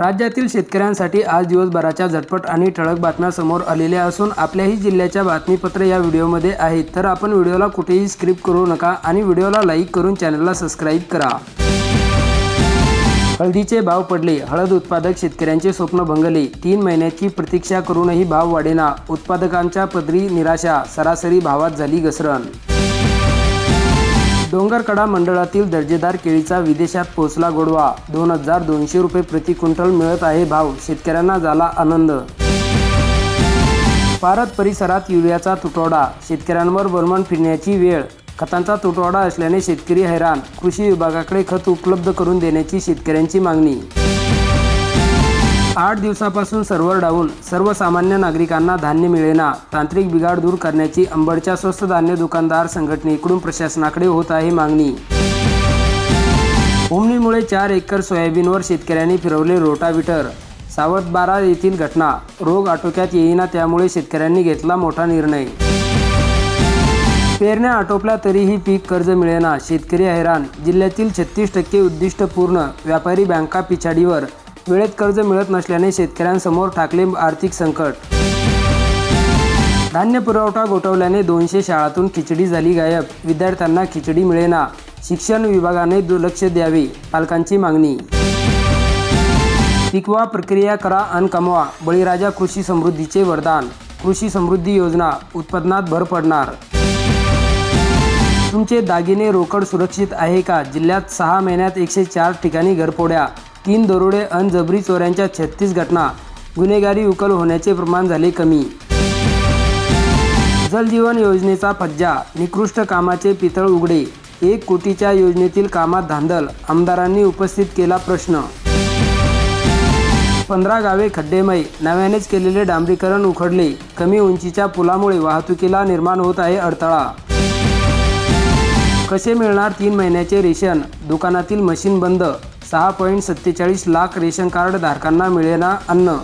राज्यातील शेतकऱ्यांसाठी आज दिवसभराच्या झटपट आणि ठळक बातम्या समोर आलेल्या असून आपल्याही जिल्ह्याच्या बातमीपत्र या व्हिडिओमध्ये आहेत. तर आपण व्हिडिओला कुठेही स्क्रिप्ट करू नका आणि व्हिडिओला लाईक करून चॅनलला सबस्क्राईब करा. हळदीचे भाव पडले. हळद उत्पादक शेतकऱ्यांचे स्वप्न भंगले. तीन महिन्याची प्रतीक्षा करूनही भाव वाढेना. उत्पादकांच्या पदरी निराशा सरासरी भावात झाली घसरण. डोंगरकडा मंडळातील दर्जेदार केळीचा विदेशात पोहोचला गोडवा. दोन हजार दोनशे रुपये प्रति क्विंटल मिळत आहे भाव. शेतकऱ्यांना झाला आनंद. भारत परिसरात युरियाचा तुटवडा. शेतकऱ्यांवर बर्मन फिरण्याची वेळ. खतांचा तुटवडा असल्याने शेतकरी हैराण. कृषी विभागाकडे खत उपलब्ध करून देण्याची शेतकऱ्यांची मागणी. आठ दिवसापासून सर्व्हर डाऊन. सर्वसामान्य नागरिकांना धान्य मिळेना. तांत्रिक बिघाड दूर करण्याची अंबडच्या स्वस्त धान्य दुकानदार संघटनेकडून प्रशासनाकडे होत आहे मागणी. ओमनीमुळे चार एकर सोयाबीनवर शेतकऱ्यांनी फिरवले रोटाविटर सावतबारा येथील घटना. रोग आटोक्यात येईना त्यामुळे शेतकऱ्यांनी घेतला मोठा निर्णय. पेरण्या आटोपल्या तरीही पीक कर्ज मिळेना. शेतकरी हैराण. जिल्ह्यातील छत्तीस टक्के उद्दिष्ट पूर्ण. व्यापारी बँका पिछाडीवर. वेळेत कर्ज मिळत नसल्याने शेतकऱ्यांसमोर ठाकले आर्थिक संकट. धान्य पुरवठा गोठवल्याने दोनशे शाळातून खिचडी झाली गायब. विद्यार्थ्यांना खिचडी मिळेना. शिक्षण विभागाने दुर्लक्ष द्यावे पालकांची मागणी. पिकवा प्रक्रिया करा अन कमवा. बळीराजा कृषी समृद्धीचे वरदान. कृषी समृद्धी योजना उत्पादनात भर पडणार. तुमचे दागिने रोकड सुरक्षित आहे का? जिल्ह्यात सहा महिन्यात एकशे चार ठिकाणी घरपोड्या तीन दरोडे अन जबरी चोऱ्यांच्या छत्तीस घटना. गुन्हेगारी उकल होण्याचे प्रमाण झाले कमी. जलजीवन योजनेचा फज्जा निकृष्ट कामाचे पितळ उघडे. एक कोटीच्या योजनेतील कामात धांदल आमदारांनी उपस्थित केला प्रश्न. पंधरा गावे खड्डेमय नव्यानेच केलेले डांबरीकरण उखडले. कमी उंचीच्या पुलामुळे वाहतुकीला निर्माण होत आहे अडथळा. कसे मिळणार तीन महिन्याचे रेशन? दुकानातील मशीन बंद. सहा पॉईंट सत्तेचाळीस लाख रेशन कार्ड धारकांना मिळेना अन्न.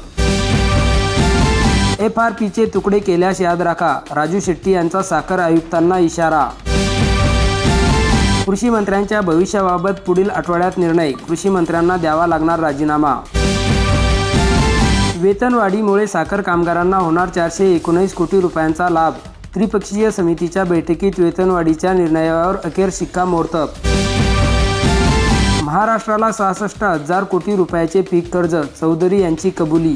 एफ आर पीचे तुकडे केल्यास याद राखा राजू शेट्टी यांचा साखर आयुक्तांना इशारा. कृषी मंत्र्यांच्या भविष्याबाबत पुढील आठवड्यात निर्णय कृषी मंत्र्यांना द्यावा लागणार राजीनामा. वेतनवाढीमुळे साखर कामगारांना होणार चारशे एकोणीस कोटी रुपयांचा लाभ त्रिपक्षीय समितीच्या बैठकीत वेतनवाढीच्या निर्णयावर अखेर शिक्कामोर्तब. महाराष्ट्राला सहासष्ट हजार कोटी रुपयाचे पीक कर्ज चौधरी यांची कबुली